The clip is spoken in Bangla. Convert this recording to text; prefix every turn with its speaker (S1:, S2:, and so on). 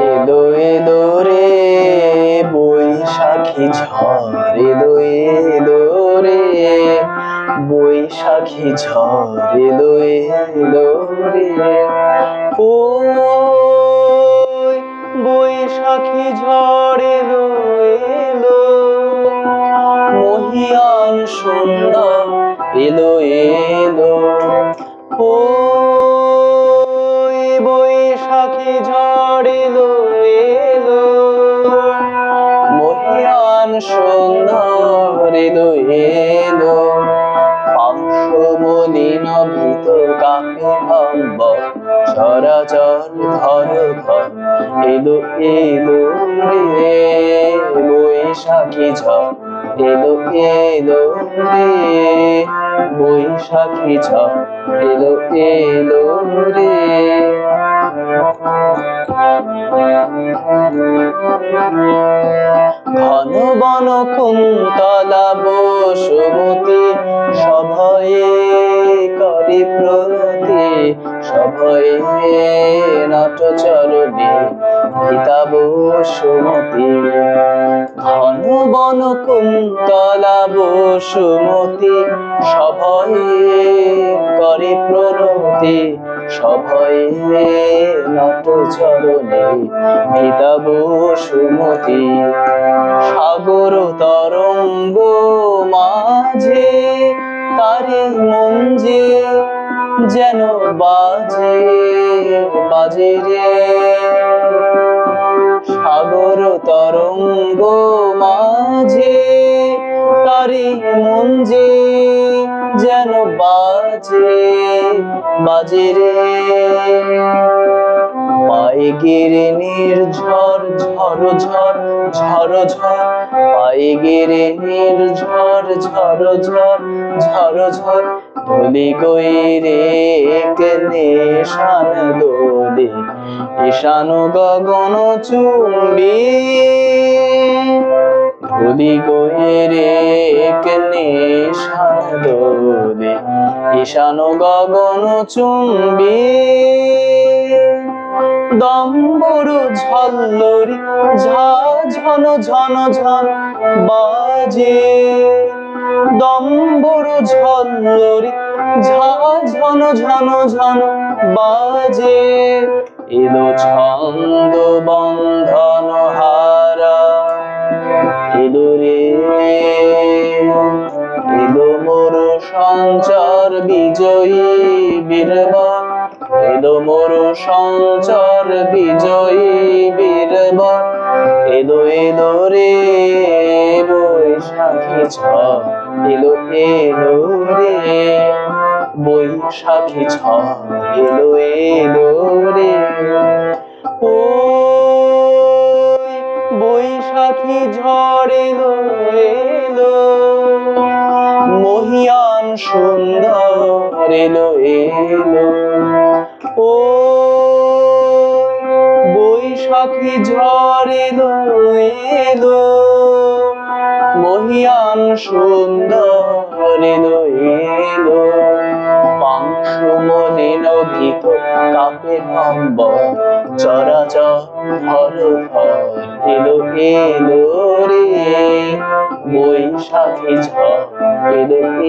S1: এলো এলো রে বৈশাখী ঝড়। এলো এলো রে বৈশাখী ঝড়। এলো এলো রে সুন্দর, এলো এলো। ও বৈশাখী ঝড় এলো এলো। মহিয়ান সুন্দর, এলো এলো। পাংশুমলিন ভীত কাপে অম্ব চরাচর ধর ধর। এলো এলো রে বৈশাখী ঝড়। এলো এলো রে বৈশাখী ঝড় এলো এলো রে ঘন বন কুন্তলা বসুমতি সভয়ে করে প্রণতি সভয়ে নটচরণে পিতা বসুমতি ঘন বন কুন্তলা বসুমতি, সভয়ে করে প্রণতি, সভয়ে নটচরণে পিতা বসুমতি। সাগর তরঙ্গ মাঝে তারে মঞ্জে যেন বাজে বাজে রে। সাগর তরঙ্গ তারি মঞ্জে যেন বাজে বাজে রে। পায়ে গেরে নির্ঝর ঝর ঝর ঝর ঝর পায়ে গেরে নির্ঝর ঝর ঝর ঝর ঝর ধুলি গইরে নেশান দোলে, ঈশান গগন চুম্বি। ধুলি গইরে নেশান ঈশান গগন চুম্বি। দম্বরু ঝল্লরি ঝন ঝন ঝন বাজে। দম্বরু ঝল্লরি ঝন ঝন ঝন বাজে। এলো ছন্দ বন্ধন হারা। এলো রে, এলো মোর সঞ্চার বিজয়ী বীরবর এলো মোর সঞ্চার বিজয়ী বীরবর এলো এলো রে বৈশাখী ঝড়। এলো এলো রে বৈশাখী ঝড়। এলো এলো রে ও বৈশাখী ঝড়। এলো এলো মহিয়ান সুন্দর এলো এলো ও বৈশাখী ঝড় এলো এলো। মহিয়ান সুন্দর এলো এলো। কাপে ভম্ব চরাচর ধর, এলো এলো রে। বৈশাখী ঝড় Thank you.